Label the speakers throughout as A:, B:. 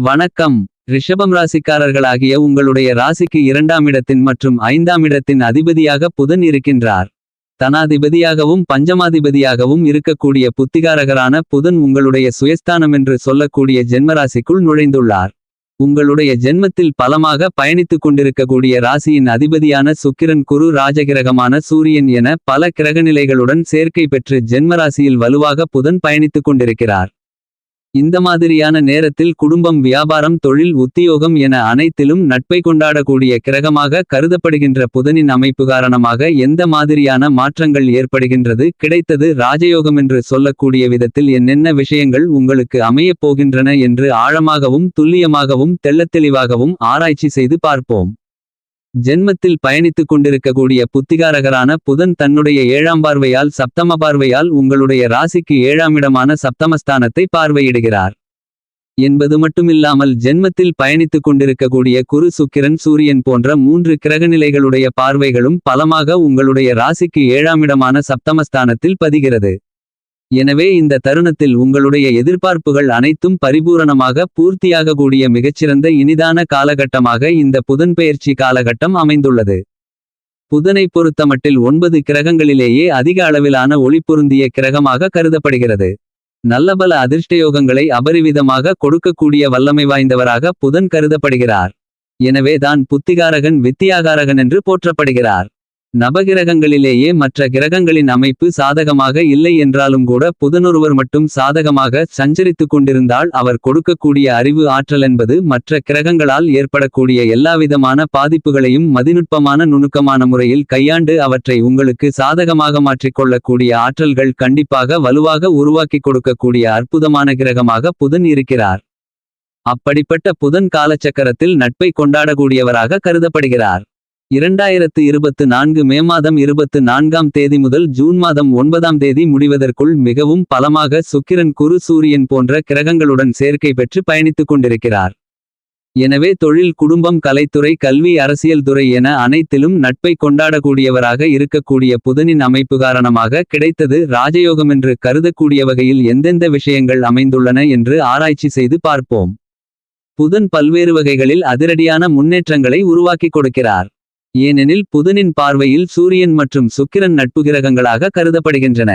A: வணக்கம். ரிஷபம் ராசிக்காரர்களாகிய உங்களுடைய ராசிக்கு இரண்டாம் இடத்தின் மற்றும் ஐந்தாம் இடத்தின் அதிபதியாக புதன் இருக்கின்றார். தனாதிபதியாகவும் பஞ்சமாதிபதியாகவும் இருக்கக்கூடிய புத்திகாரகரான புதன் உங்களுடைய சுயஸ்தானம் என்று சொல்லக்கூடிய ஜென்மராசிக்குள் நுழைந்துள்ளார். உங்களுடைய ஜென்மத்தில் பலமாக பயணித்துக் கொண்டிருக்கக்கூடிய ராசியின் அதிபதியான சுக்கிரன் குரு ராஜகிரகமான சூரியன் என பல கிரகநிலைகளுடன் சேர்க்கை பெற்று ஜென்மராசியில் வலுவாக புதன் பயணித்துக் கொண்டிருக்கிறார். இந்த மாதிரியான நேரத்தில் குடும்பம் வியாபாரம் தொழில் உத்தியோகம் என அனைத்திலும் நட்பை கொண்டாடக்கூடிய கிரகமாக கருதப்படுகின்ற புதனின் அமைப்பு காரணமாக எந்த மாதிரியான மாற்றங்கள் ஏற்படுகின்றது கிடைத்தது ராஜயோகம் என்று சொல்லக்கூடிய விதத்தில் என்னென்ன விஷயங்கள் உங்களுக்கு அமையப் போகின்றன என்று ஆழமாகவும் துல்லியமாகவும் தெள்ளத்தெளிவாகவும் ஆராய்ச்சி செய்து பார்ப்போம். ஜென்மத்தில் பயணித்துக் கொண்டிருக்கக்கூடிய புத்திகாரகரான புதன் தன்னுடைய ஏழாம் பார்வையால் சப்தம பார்வையால் உங்களுடைய ராசிக்கு ஏழாமிடமான சப்தமஸ்தானத்தை பார்வையிடுகிறார். என்பது மட்டுமில்லாமல் ஜென்மத்தில் பயணித்துக் கொண்டிருக்கக்கூடிய குரு சுக்கிரன் சூரியன் போன்ற மூன்று கிரகநிலைகளுடைய பார்வைகளும் பலமாக உங்களுடைய ராசிக்கு ஏழாமிடமான சப்தமஸ்தானத்தில் பதிகிறது. எனவே இந்த தருணத்தில் உங்களுடைய எதிர்பார்ப்புகள் அனைத்தும் பரிபூரணமாக பூர்த்தியாகக்கூடிய மிகச்சிறந்த இனிதான காலகட்டமாக இந்த புதன்பெயர்ச்சி காலகட்டம் அமைந்துள்ளது. புதனை பொறுத்தமட்டில் ஒன்பது கிரகங்களிலேயே அதிக அளவிலான ஒளி பொருந்திய கிரகமாக கருதப்படுகிறது. நல்லபல அதிர்ஷ்டயோகங்களை அபரிவிதமாக கொடுக்கக்கூடிய வல்லமை வாய்ந்தவராக புதன் கருதப்படுகிறார். எனவே தான் புத்திகாரகன் வித்தியாகாரகன் என்று போற்றப்படுகிறார். நவகிரகங்களிலேயே மற்ற கிரகங்களின் அமைப்பு சாதகமாக இல்லை என்றாலும் கூட புதனொருவர் மட்டும் சாதகமாக சஞ்சரித்துக் கொண்டிருந்தால் அவர் கொடுக்கக்கூடிய அறிவு ஆற்றல் என்பது மற்ற கிரகங்களால் ஏற்படக்கூடிய எல்லாவிதமான பாதிப்புகளையும் மதிநுட்பமான நுணுக்கமான முறையில் கையாண்டு அவற்றை உங்களுக்கு சாதகமாக மாற்றிக்கொள்ளக்கூடிய ஆற்றல்கள் கண்டிப்பாக வலுவாக உருவாக்கி கொடுக்கக்கூடிய அற்புதமான கிரகமாக புதன் இருக்கிறார். அப்படிப்பட்ட புதன் காலச்சக்கரத்தில் நட்பை கொண்டாடக்கூடியவராக கருதப்படுகிறார். இரண்டாயிரத்து இருபத்து நான்கு மே மாதம் இருபத்து நான்காம் தேதி முதல் ஜூன் மாதம் ஒன்பதாம் தேதி முடிவதற்குள் மிகவும் பலமாக சுக்கிரன் குரு சூரியன் போன்ற கிரகங்களுடன் சேர்க்கை பெற்று பயணித்துக் கொண்டிருக்கிறார். எனவே தொழில் குடும்பம் கலைத்துறை கல்வி அரசியல் துறை என அனைத்திலும் நட்பை கொண்டாடக்கூடியவராக இருக்கக்கூடிய புதனின் அமைப்பு காரணமாக கிடைத்தது ராஜயோகமென்று கருதக்கூடிய வகையில் எந்தெந்த விஷயங்கள் அமைந்துள்ளன என்று ஆராய்ச்சி செய்து பார்ப்போம். புதன் பல்வேறு வகைகளில் அதிரடியான முன்னேற்றங்களை உருவாக்கிக் கொடுக்கிறார். ஏனெனில் புதனின் பார்வையில் சூரியன் மற்றும் சுக்கிரன் நட்பு கிரகங்களாக கருதப்படுகின்றன.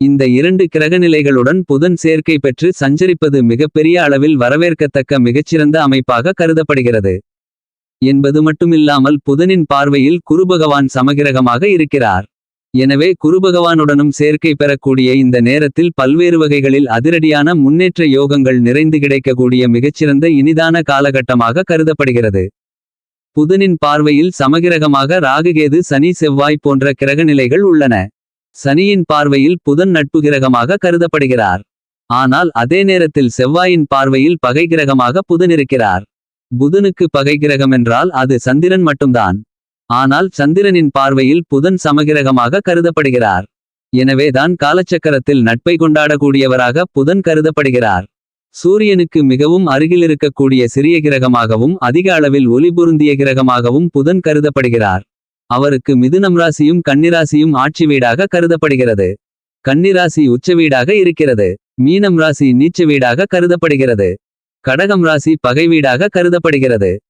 A: இந்த இரண்டு கிரகநிலைகளுடன் புதன் சேர்க்கை பெற்று சஞ்சரிப்பது மிகப்பெரிய அளவில் வரவேற்கத்தக்க மிகச்சிறந்த அமைப்பாக கருதப்படுகிறது. என்பது மட்டுமில்லாமல் புதனின் பார்வையில் குருபகவான் சமகிரகமாக இருக்கிறார். எனவே குருபகவானுடனும் சேர்க்கை பெறக்கூடிய இந்த நேரத்தில் பல்வேறு வகைகளில் அதிரடியான முன்னேற்ற யோகங்கள் நிறைந்து கிடைக்கக்கூடிய மிகச்சிறந்த இனிதான காலகட்டமாக கருதப்படுகிறது. புதனின் பார்வையில் சமகிரகமாக ராகுகேது சனி செவ்வாய் போன்ற கிரகநிலைகள் உள்ளன. சனியின் பார்வையில் புதன் நட்பு கிரகமாக கருதப்படுகிறார். ஆனால் அதே நேரத்தில் செவ்வாயின் பார்வையில் பகை கிரகமாக புதன் இருக்கிறார். புதனுக்கு பகை கிரகம் என்றால் அது சந்திரன் மட்டும்தான். ஆனால் சந்திரனின் பார்வையில் புதன் சமகிரகமாக கருதப்படுகிறார். எனவேதான் காலச்சக்கரத்தில் நட்பை கொண்டாடக்கூடியவராக புதன் கருதப்படுகிறார். சூரியனுக்கு மிகவும் அருகிலிருக்கக்கூடிய சிறிய கிரகமாகவும் அதிக அளவில் ஒலிபொருந்திய கிரகமாகவும் புதன் கருதப்படுகிறார். அவருக்கு மிதுனம் ராசியும் கன்னிராசியும் ஆட்சி வீடாக கருதப்படுகிறது. கன்னிராசி உச்ச வீடாக இருக்கிறது. மீனம் ராசி நீச்ச வீடாக கருதப்படுகிறது. கடகம் ராசி பகை வீடாக கருதப்படுகிறது.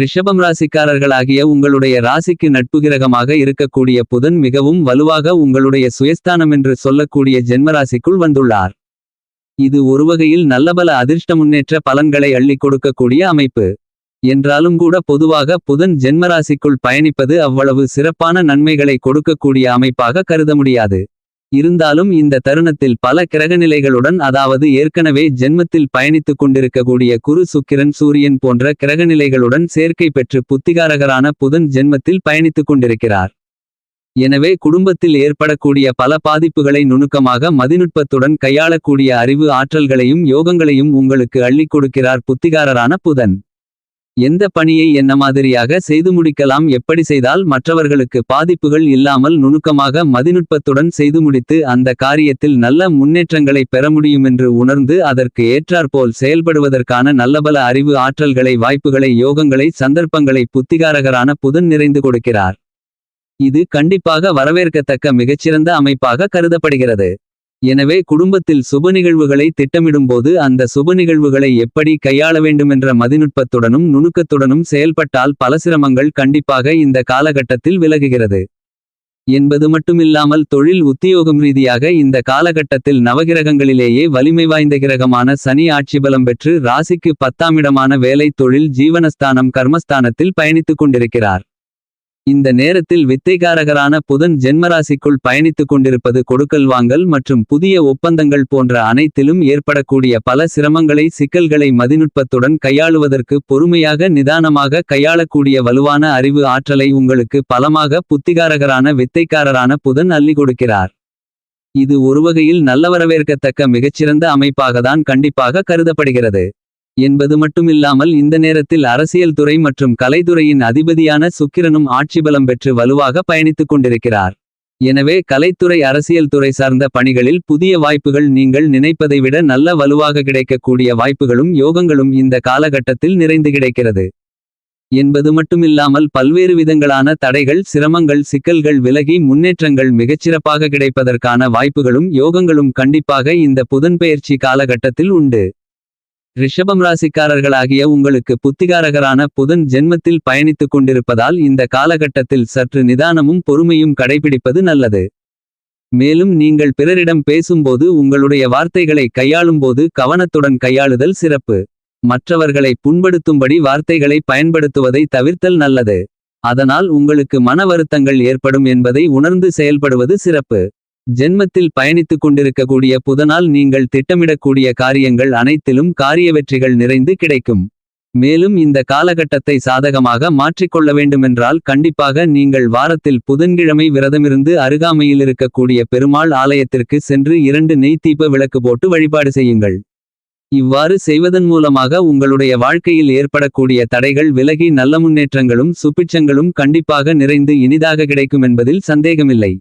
A: ரிஷபம் ராசிக்காரர்களாகிய உங்களுடைய ராசிக்கு நட்புகிரகமாக இருக்கக்கூடிய புதன் மிகவும் வலுவாக உங்களுடைய சுயஸ்தானம் என்று சொல்லக்கூடிய ஜென்மராசிக்குள் வந்துள்ளார். இது ஒருவகையில் நல்லபல அதிர்ஷ்ட முன்னேற்ற பலன்களை அள்ளிக் கொடுக்கக்கூடிய அமைப்பு. என்றாலும் கூட பொதுவாக புதன் ஜென்மராசிக்குள் பயணிப்பது அவ்வளவு சிறப்பான நன்மைகளை கொடுக்கக்கூடிய அமைப்பாக கருத முடியாது. இருந்தாலும் இந்த தருணத்தில் பல கிரகநிலைகளுடன் அதாவது ஏற்கனவே ஜென்மத்தில் பயணித்துக் கொண்டிருக்கக்கூடிய குரு சுக்கிரன் சூரியன் போன்ற கிரகநிலைகளுடன் சேர்க்கை பெற்று புத்திகாரகரான புதன் ஜென்மத்தில் பயணித்துக் கொண்டிருக்கிறார். எனவே குடும்பத்தில் ஏற்படக்கூடிய பல பாதிப்புகளை நுணுக்கமாக மதிநுட்பத்துடன் கையாளக்கூடிய அறிவு ஆற்றல்களையும் யோகங்களையும் உங்களுக்கு அள்ளிக் கொடுக்கிறார் புத்திகாரரான புதன். எந்த பணியை என்ன மாதிரியாக செய்து முடிக்கலாம் எப்படி செய்தால் மற்றவர்களுக்கு பாதிப்புகள் இல்லாமல் நுணுக்கமாக மதிநுட்பத்துடன் செய்து முடித்து அந்த காரியத்தில் நல்ல முன்னேற்றங்களை பெற முடியுமென்று உணர்ந்து அதற்கு ஏற்றாற்போல் செயல்படுவதற்கான நல்லபல அறிவு ஆற்றல்களை வாய்ப்புகளை யோகங்களை சந்தர்ப்பங்களை புத்திகாரகரான புதன் நிறைந்து கொடுக்கிறார். இது கண்டிப்பாக வரவேற்கத்தக்க மிகச்சிறந்த அமைப்பாக கருதப்படுகிறது. எனவே குடும்பத்தில் சுப நிகழ்வுகளை திட்டமிடும்போது அந்த சுப நிகழ்வுகளை எப்படி கையாள வேண்டுமென்ற மதிநுட்பத்துடனும் நுணுக்கத்துடனும் செயல்பட்டால் பல சிரமங்கள் கண்டிப்பாக இந்த காலகட்டத்தில் விலகுகிறது. என்பது மட்டுமில்லாமல் தொழில் உத்தியோகம் ரீதியாக இந்த காலகட்டத்தில் நவகிரகங்களிலேயே வலிமை வாய்ந்த கிரகமான சனி ஆட்சிபலம் பெற்று ராசிக்கு பத்தாமிடமான வேலை தொழில் ஜீவனஸ்தானம் கர்மஸ்தானத்தில் பயணித்துக் கொண்டிருக்கிறார். இந்த நேரத்தில் வித்தைகாரகரான புதன் ஜென்மராசிக்குள் பயணித்துக் கொண்டிருப்பது கொடுக்கல் வாங்கல் மற்றும் புதிய ஒப்பந்தங்கள் போன்ற அனைத்திலும் ஏற்படக்கூடிய பல சிரமங்களை சிக்கல்களை மதிநுட்பத்துடன் கையாளுவதற்கு பொறுமையாக நிதானமாக கையாளக்கூடிய வலுவான அறிவு ஆற்றலை உங்களுக்கு பலமாக புத்திகாரகரான வித்தைக்காரரான புதன் அள்ளி கொடுக்கிறார். இது ஒருவகையில் நல்லவரவேற்கத்தக்க மிகச்சிறந்த அமைப்பாகத்தான் கண்டிப்பாக கருதப்படுகிறது. என்பது மட்டுமில்லாமல் இந்த நேரத்தில் அரசியல் துறை மற்றும் கலைத்துறையின் அதிபதியான சுக்கிரனும் ஆட்சிபலம் பெற்று வலுவாக பயணித்துக் கொண்டிருக்கிறார். எனவே கலைத்துறை அரசியல் துறை சார்ந்த பணிகளில் புதிய வாய்ப்புகள் நீங்கள் நினைப்பதை விட நல்ல வலுவாக கிடைக்கக்கூடிய வாய்ப்புகளும் யோகங்களும் இந்த காலகட்டத்தில் நிறைந்து கிடைக்கிறது. என்பது மட்டுமில்லாமல் பல்வேறு விதங்களான தடைகள் சிரமங்கள் சிக்கல்கள் விலகி முன்னேற்றங்கள் மிகச்சிறப்பாக கிடைப்பதற்கான வாய்ப்புகளும் யோகங்களும் கண்டிப்பாக இந்த புதன்பெயர்ச்சி காலகட்டத்தில் உண்டு. ரிஷபம் ராசிக்காரர்களாகிய உங்களுக்கு புத்திகாரகரான புதன் ஜென்மத்தில் பயணித்துக் கொண்டிருப்பதால் இந்த காலகட்டத்தில் சற்று நிதானமும் பொறுமையும் கடைபிடிப்பது நல்லது. மேலும் நீங்கள் பிறரிடம் பேசும்போது உங்களுடைய வார்த்தைகளை கையாளும்போது கவனத்துடன் கையாளுதல் சிறப்பு. மற்றவர்களை புண்படுத்தும்படி வார்த்தைகளை பயன்படுத்துவதை தவிர்த்தல் நல்லது. அதனால் உங்களுக்கு மன வருத்தங்கள் ஏற்படும் என்பதை உணர்ந்து செயல்படுவது சிறப்பு. ஜென்மத்தில் பயணித்துக் கொண்டிருக்கக்கூடிய புதனால் நீங்கள் திட்டமிடக்கூடிய காரியங்கள் அனைத்திலும் காரிய வெற்றிகள் நிறைந்து கிடைக்கும். மேலும் இந்த காலகட்டத்தை சாதகமாக மாற்றிக்கொள்ள வேண்டுமென்றால் கண்டிப்பாக நீங்கள் வாரத்தில் புதன்கிழமை விரதமிருந்து அருகாமையில் இருக்கக்கூடிய பெருமாள் ஆலயத்திற்கு சென்று இரண்டு நெய் தீப விளக்கு போட்டு வழிபாடு செய்யுங்கள். இவ்வாறு செய்வதன் மூலமாக உங்களுடைய வாழ்க்கையில் ஏற்படக்கூடிய தடைகள் விலகி நல்ல முன்னேற்றங்களும் சுபிட்சங்களும் கண்டிப்பாக நிறைந்து இனிதாக கிடைக்குமென்பதில் சந்தேகமில்லை.